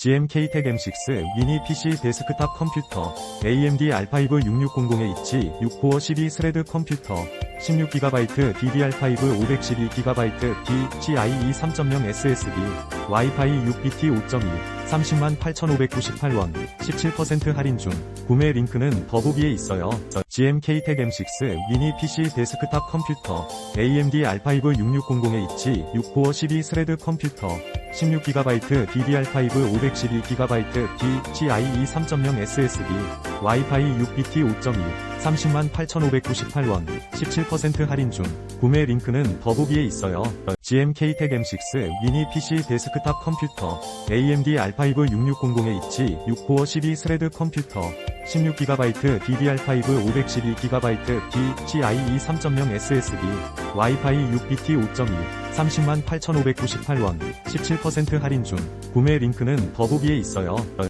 GMK-텍 M6 미니 PC 데스크탑 컴퓨터 AMD 알파5 6600H 6코어 12 스레드 컴퓨터 16GB DDR5 512GB PCIe 3.0 SSD 와이파이 6BT 5.2 308,598원 17% 할인 중 구매 링크는 더보기에 있어요. GMK-텍 M6 미니 PC 데스크탑 컴퓨터 AMD 알파5 6600H 6코어 12 스레드 컴퓨터 16GB DDR5 512GB PCIe 3.0 SSD 와이파 이 6BT 5.2 308,598원 17% 할인 중 구매 링크는 더보기에 있어요. GMK-텍 M6 미니 PC 데스크탑 컴퓨터 AMD 알파5 6600H 6코어 12 스레드 컴퓨터 16GB DDR5 512GB PCIe 3.0 SSD 와이파이 6BT 5.2 308,598원 17% 할인 중 구매 링크는 더보기에 있어요.